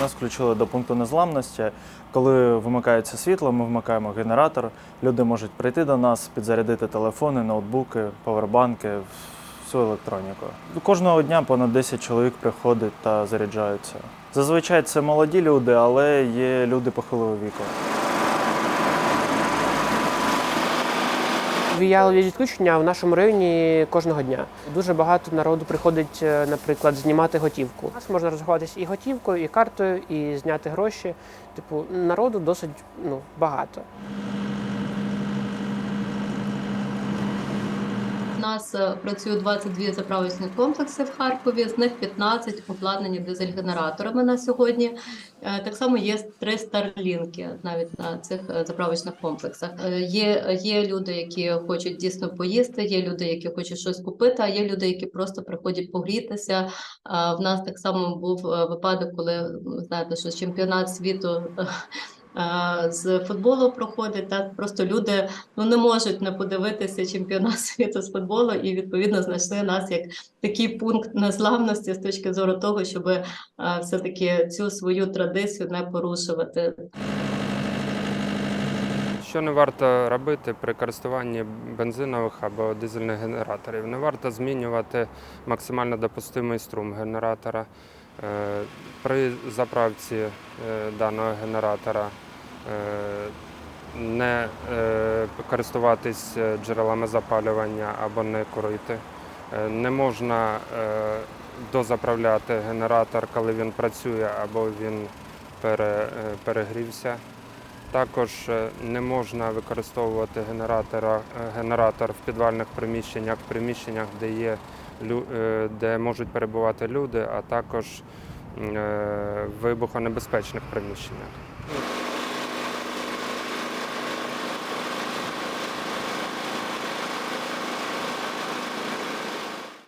Нас включили до пункту незламності. Коли вимикається світло, ми вмикаємо генератор. Люди можуть прийти до нас, підзарядити телефони, ноутбуки, павербанки, всю електроніку. Кожного дня понад 10 чоловік приходить та заряджаються. Зазвичай це молоді люди, але є люди похилого віку. Віялові відключення в нашому районі кожного дня. Дуже багато народу приходить, е, наприклад, знімати готівку. У нас можна розрахуватися і готівкою, і картою, і зняти гроші. Типу, народу досить ну, багато. Нас е, працює 22 заправочні комплекси в Харкові, з них 15 обладнані дизель-генераторами на сьогодні. Е, Так само є три старлінки навіть на цих е, заправочних комплексах. Є, є люди, які хочуть дійсно поїсти, є люди, які хочуть щось купити, а є люди, які просто приходять погрітися. В нас так само був випадок, коли знаєте, що чемпіонат світу. Е, З футболу проходить так, просто люди ну не можуть не подивитися чемпіонат світу з футболу, і відповідно знайшли нас як такий пункт незламності з точки зору того, щоб все таки цю свою традицію не порушувати. Що не варто робити при користуванні бензинових або дизельних генераторів? Не варто змінювати максимально допустимий струм генератора. Е, При заправці е, даного генератора е, не е, користуватись е, джерелами запалювання або не курити. Е, Не можна е, дозаправляти генератор, коли він працює або він е, перегрівся. Також е, не можна використовувати генератора, е, генератор в підвальних приміщеннях, в приміщеннях, де є е, де можуть перебувати люди, а також е, в вибухонебезпечних приміщеннях.